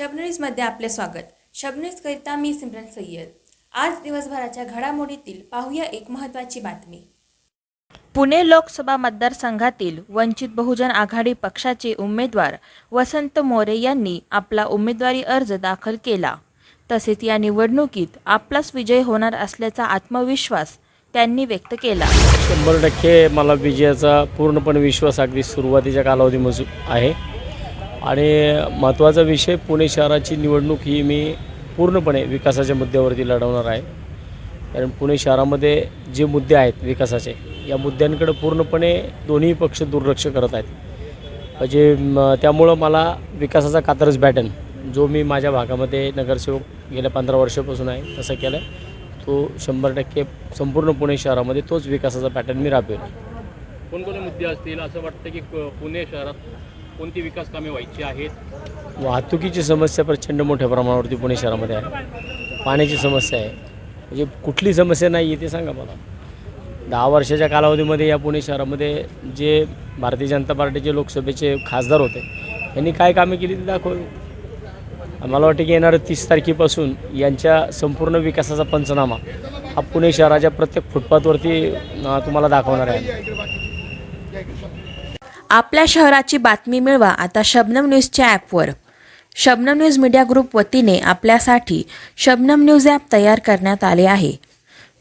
न्यूजमध्ये आपले स्वागत. शब न्यूजकरिता मी सिमरन सय्यद. आज दिवसभराच्या घडामोडीतील पाहूया एक महत्त्वाची बातमी. पुणे लोकसभा मतदारसंघातील वंचित बहुजन आघाडी पक्षाचे उमेदवार वसंत मोरे यांनी आपला उमेदवारी अर्ज दाखल केला. तसेच या निवडणुकीत आपलाच विजय होणार असल्याचा आत्मविश्वास त्यांनी व्यक्त केला. शंभर टक्के मला विजयाचा पूर्णपणे विश्वास अगदी सुरुवातीच्या कालावधीमध्ये आहे. आणि महत्त्वाचा विषय पुणे शहराची निवडणूक ही मी पूर्णपणे विकासाच्या मुद्द्यावरती लढवणार आहे. कारण पुणे शहरामध्ये जे मुद्दे आहेत विकासाचे या मुद्द्यांकडे पूर्णपणे दोन्ही पक्ष दुर्लक्ष करत आहेत. म्हणजे त्यामुळं मला विकासाचा कातरच बॅटन जो मी माझ्या भागामध्ये नगरसेवक गेल्या पंधरा वर्षापासून आहे तसं केलं आहे तो शंभर टक्के संपूर्ण पुणे शहरामध्ये तोच विकासाचा पॅटर्न मी राबवेल. कोणकोणते मुद्दे असतील? असं वाटतं की पुणे शहरात कोणती विकास कामे व्हायची आहेत? वाहतुकीची समस्या प्रचंड मोठ्या प्रमाणावरती पुणे शहरामध्ये आहे. पाण्याची समस्या आहे. म्हणजे कुठली समस्या नाही आहे ते सांगा मला. दहा वर्षाच्या कालावधीमध्ये या पुणे शहरामध्ये जे भारतीय जनता पार्टीचे लोकसभेचे खासदार होते यांनी काय कामे केली ते दाखवली मला वाटतं की येणाऱ्या तीस तारखेपासून यांच्या संपूर्ण विकासाचा पंचनामा हा पुणे शहराच्या प्रत्येक फुटपाथवरती तुम्हाला दाखवणार आहे. आपल्या शहराची बातमी मिळवा आता शबनम न्यूजच्या ॲपवर. शबनम न्यूज मीडिया ग्रुप वतीने आपल्यासाठी शबनम न्यूज ॲप तयार करण्यात आले आहे.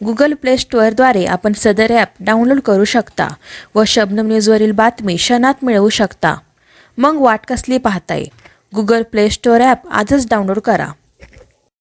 गुगल प्ले स्टोअरद्वारे आपण सदर ॲप डाउनलोड करू शकता व शबनम न्यूजवरील बातमी क्षणात मिळवू शकता. मग वाट कसली पाहताय? गुगल प्ले स्टोअर ॲप आजच डाउनलोड करा.